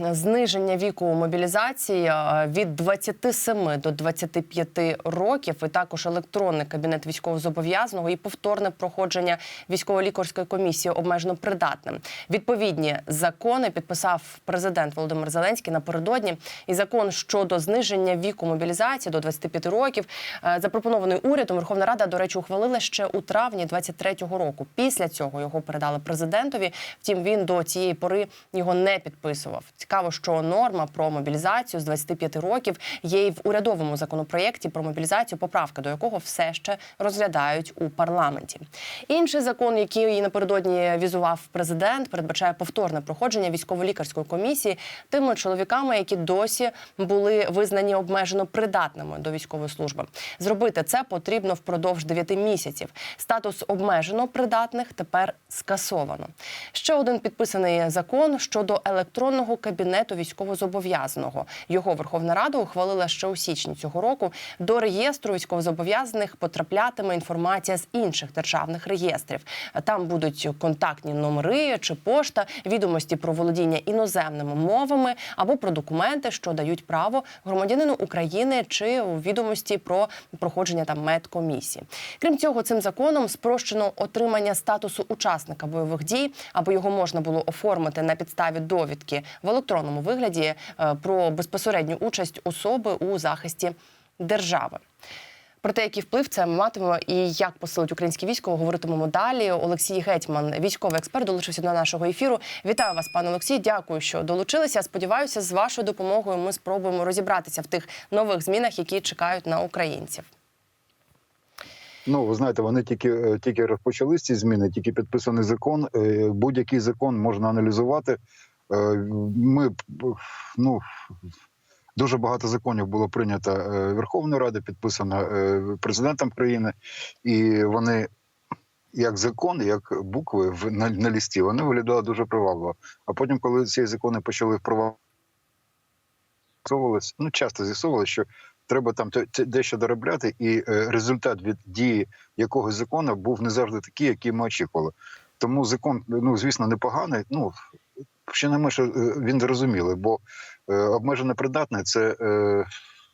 Зниження віку мобілізації е, від 27 до 25 років, і також електронний кабінет військовозобов'язаного і повторне проходження військово-лікарської комісії обмежено придатним. Відповідні закони підписав президент Володимир Зеленський напередодні. І закон щодо зниження віку мобілізації до 25 років, е, запропонований урядом, Верховна Рада, до речі, ухвалила ще у травні 23-го року. Після цього його передали президентові. Втім, він до цієї пори його не підписував. Цікаво, що норма про мобілізацію з 25 років є і в урядовому законопроєкті про мобілізацію, поправки до якого все ще розглядають у парламенті. Інший закон, який напередодні візував президент, передбачає повторне проходження військово-лікарської комісії тими чоловіками, які досі були визнані обмежено придатними до військової служби. Зробити це потрібно впродовж 9 місяців. Статус обмежено придатних тепер скасовано. Ще один підписаний закон щодо електронного кабінету військовозобов'язаного. Його Верховна Рада ухвалила ще у січні цього року. До реєстру військовозобов'язаних потраплятиме інформація з інших державних реєстрів. Там будуть контактні номери чи пошта, відомості про володіння іноземними мовами або про документи, що дають право громадянину України чи відомості про проходження там медкомісії. Крім цього, цим законом спрощено отримання статусу учасника бойових дій, аби його можна було оформити на підставі довідки в електронному вигляді е, про безпосередню участь особи у захисті держави. Про те, який вплив це ми матимемо і як посилить українське військо, говоритимемо далі. Олексій Гетьман, військовий експерт, долучився до нашого ефіру. Вітаю вас, пане Олексій. Дякую, що долучилися. Сподіваюся, з вашою допомогою ми спробуємо розібратися в тих нових змінах, які чекають на українців. Ну, ви знаєте, вони тільки е, тільки розпочали ці зміни, тільки підписаний закон. Е, Будь-який закон можна аналізувати. Е, Ми ну дуже багато законів було прийнято е, Верховною Радою, підписано е, президентом країни, і вони. Як закон, як букви в на, на лісті, вони виглядали дуже привабливо. А потім, коли ці закони почали впроваджувалися, ну часто з'ясовували, що треба там дещо доробляти, і результат від дії якогось закону був не завжди такий, який ми очікували. Тому закон, ну звісно, непоганий. Ну ще не ми, що е, він зрозумілий, бо е, обмежено придатне це. Е,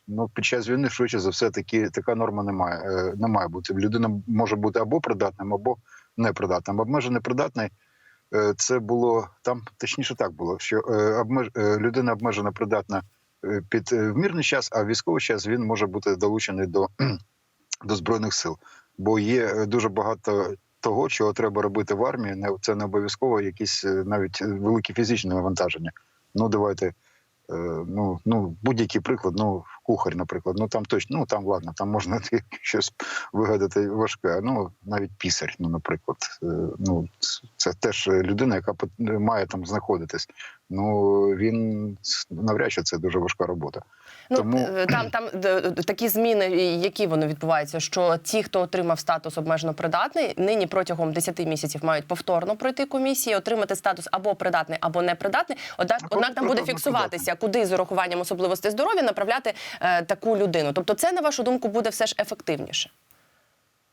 Ну, під час війни швидше за все такі така норма немає. Е, не має бути. Людина може бути або придатним, або непридатним. Обмежено придатний це було там, точніше так було, що обмеж, людина обмежено придатна під в мирний час, а в військовий час він може бути долучений до, до збройних сил. Бо є дуже багато того, чого треба робити в армії. Не це не обов'язково якісь е, навіть великі фізичні навантаження. Ну давайте. е, Ну, ну будь-який приклад, ну кухар, наприклад, ну там точно, ну там ладно, там можна щось вигадати важке. Ну навіть пісар, ну наприклад, Е, ну це теж людина, яка має там знаходитись. Ну він навряд чи це дуже важка робота. Ну Тому- е, там там такі зміни, які вони відбуваються, що ті, хто отримав статус обмежено придатний, нині протягом 10 місяців мають повторно пройти комісії, отримати статус або придатний, або непридатний. Однак, Або однак там буде фіксуватися, куди з урахуванням особливостей здоров'я направляти е, таку людину. Тобто, це на вашу думку буде все ж ефективніше.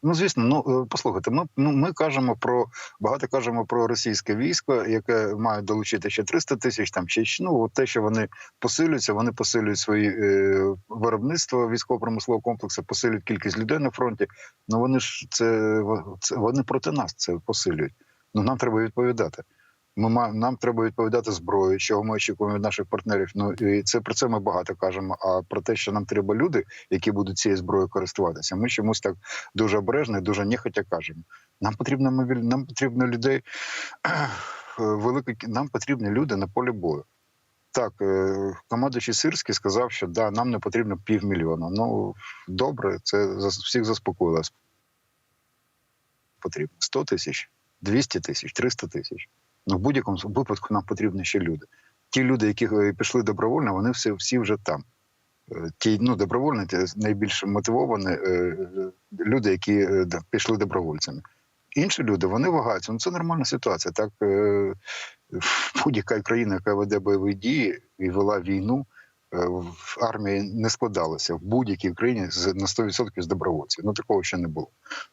Ну звісно, ну е, послухайте, ми ну ми кажемо про багато кажемо про російське військо, яке має долучити ще 300 тисяч там чи ну те, що вони посилюються, вони посилюють свої е, виробництво військово-промислового комплексу, посилюють кількість людей на фронті. Ну вони ж це, це вони проти нас це посилюють. Ну нам треба відповідати. Ми нам треба відповідати зброєю, чого ми очікуємо від наших партнерів. Ну і це про це ми багато кажемо. А про те, що нам треба люди, які будуть цією зброєю користуватися, ми чомусь так дуже обережно і дуже нехотя кажемо. Нам потрібно мобіль... нам потрібно людей велика нам потрібні люди на полі бою. Так, е, командуючий Сирський сказав, що да, нам не потрібно півмільйона. Ну добре, це всіх заспокоїло. Потрібно 100 тисяч, 200 тисяч, 300 тисяч. Ну, в будь-якому випадку нам потрібні ще люди. Ті люди, які е, пішли добровольно, вони всі, всі вже там. Е, Ті ну, добровольні, ті найбільш мотивовані е, люди, які пішли добровольцями. Інші люди вони вагаються. Ну це нормальна ситуація. Так будь-яка країна, яка веде бойові дії і вела війну, в армії не складалося в будь-якій країні на 100% з добровольців. Ну такого ще не було.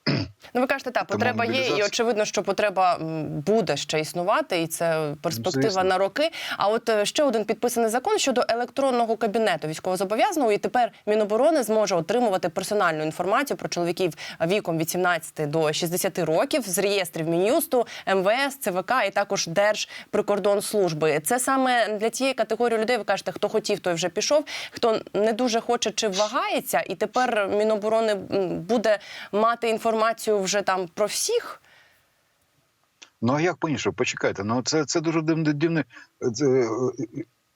Ну, ви кажете, так, Тому потреба є, і очевидно, що потреба буде ще існувати, і це перспектива звісно. на роки. А от е, ще один підписаний закон щодо електронного кабінету військовозобов'язаного, і тепер Міноборони зможе отримувати персональну інформацію про чоловіків віком від 17 до 60 років з реєстрів Мін'юсту, МВС, ЦВК і також Держприкордонслужби. Це саме для тієї категорії людей. Ви кажете, хто хотів, той вже пішов. Хто не дуже хоче чи вагається, і тепер Міноборони буде мати інформацію вже там про всіх. Ну а як по-іншому? Почекайте. Ну це, це дуже дивне. дивне. Це, е,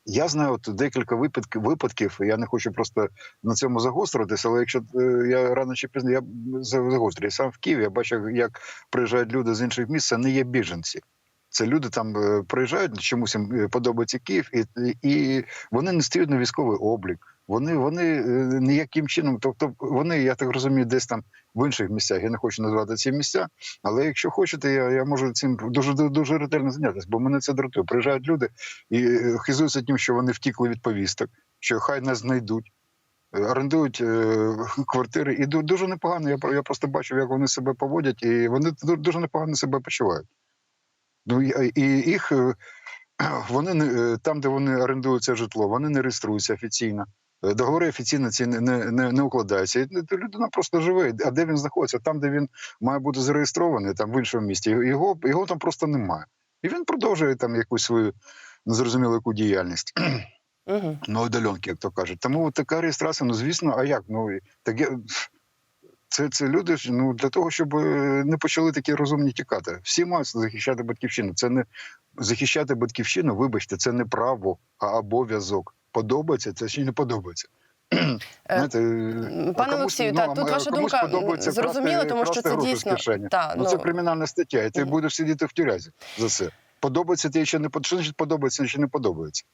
я знаю от декілька випадків, випадків. Я не хочу просто на цьому загостритися, але якщо е, я рано чи пізно я загострюю. Сам в Києві я бачив, як приїжджають люди з інших міст, це не є біженці. Це люди там е, приїжджають, чомусь їм е, подобається Київ, і, і вони не стають на військовий облік. Вони, вони е, ніяким чином, тобто вони, я так розумію, десь там в інших місцях. Я не хочу назвати ці місця, але якщо хочете, я, я можу цим дуже дуже ретельно зайнятися, бо мене це дратує. Приїжджають люди і хизуються тим, що вони втікли від повісток, що хай нас знайдуть. Орендують квартири, і ду- дуже непогано. Я, я просто бачив, як вони себе поводять, і вони ду- дуже непогано себе почувають. Ну і, їх е, вони не е, там, де вони орендують це житло, вони не реєструються офіційно. Е, Договори офіційно ці не, не, не, укладаються. І людина просто живе. А де він знаходиться? Там, де він має бути зареєстрований, там в іншому місті, його, його там просто немає. І він продовжує там якусь свою незрозумілу яку діяльність Угу. на удаленки, як то кажуть. Тому така реєстрація, ну звісно, а як? Ну таке. Це, це люди ну для того, щоб е, не почали такі розумні тікати. Всі мають захищати батьківщину. Це не захищати батьківщину, вибачте, це не право, а обов'язок. Подобається це чи не подобається. Знаєте, Пане комусь, Олексію, ну, тут ваша думка зрозуміла, тому що це дійсно та, Ну, це кримінальна стаття, і ти будеш сидіти в тюрязі за це. Подобається ти чи не под- подобається чи не подобається.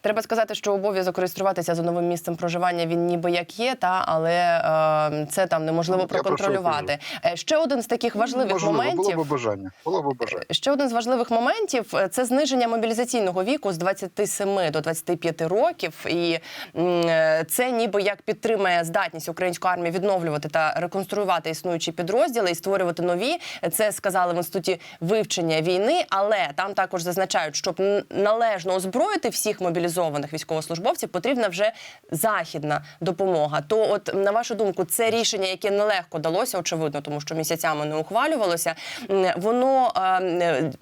Треба сказати, що обов'язок реєструватися за новим місцем проживання він ніби як є, та але е, це там неможливо я проконтролювати. Е, Ще один з таких важливих Можливо, моментів. було б бажання. Було б бажання. Ще один з важливих моментів е, це зниження мобілізаційного віку з 27 до 25 років, і е, це ніби як підтримує здатність української армії відновлювати та реконструювати існуючі підрозділи і створювати нові. Це сказали в інституті вивчення війни, але там також зазначають, щоб належно озброїти всіх мобілізованих військовослужбовців, потрібна вже західна допомога. То, от на вашу думку, це рішення, яке нелегко далося, очевидно, тому що місяцями не ухвалювалося. Воно е,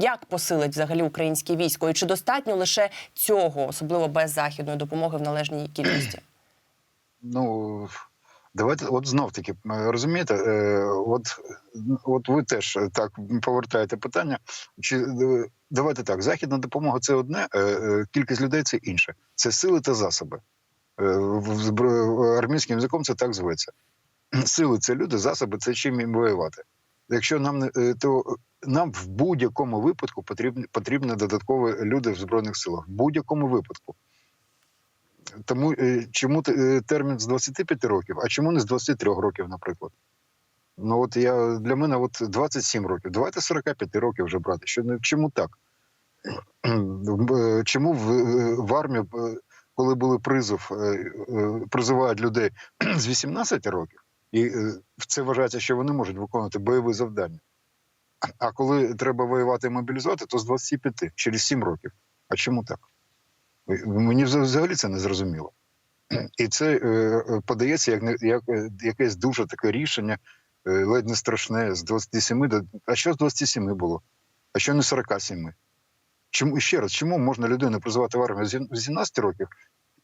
як посилить взагалі українське військо, і чи достатньо лише цього, особливо без західної допомоги в належній кількості? Ну давайте, от знов таки розумієте, е, от, от ви теж так повертаєте питання. Чи е, давайте так, західна допомога це одне, е, кількість людей це інше. Це сили та засоби. Армійським язиком це так зветься. Сили це люди, засоби це чим їм воювати. Якщо нам не то нам в будь-якому випадку потрібні потрібні додаткові люди в збройних силах. В будь-якому випадку. Тому е, чому е, термін з 25 років, а чому не з 23 років, наприклад? Ну от я для мене от 27 років. Давайте 45 років вже брати. Що чому так? Е, Чому в, в армію, коли були призов, призивають людей з 18 років, і це вважається, що вони можуть виконувати бойові завдання. А коли треба воювати і мобілізувати, то з 25, через 7 років. А чому так? Мені вза- взагалі це не зрозуміло. І це е, е, подається як, як е, якесь дуже таке рішення, ледь не страшне, з 27 до. А що з 27 було? А що не 47? Чому ще раз, чому можна людину призивати в армію з сім- 17 років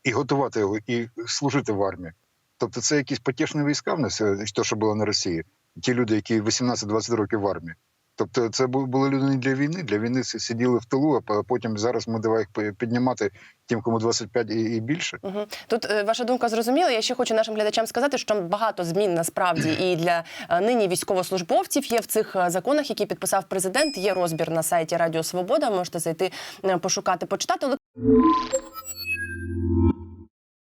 і готувати його, і служити в армії? Тобто це якісь потішні війська в нас, е, то, що було на Росії, ті люди, які 18-20 років в армії. Тобто, це бу- були люди не для війни. Для війни сиділи в тилу, а потім зараз ми давай їх піднімати тим, кому 25 і, більше. Угу. Тут е, ваша думка зрозуміла. Я ще хочу нашим глядачам сказати, що багато змін насправді і для е, нині військовослужбовців є в цих е, законах, які підписав президент. Є розбір на сайті Радіо Свобода. Можете зайти пошукати, почитати.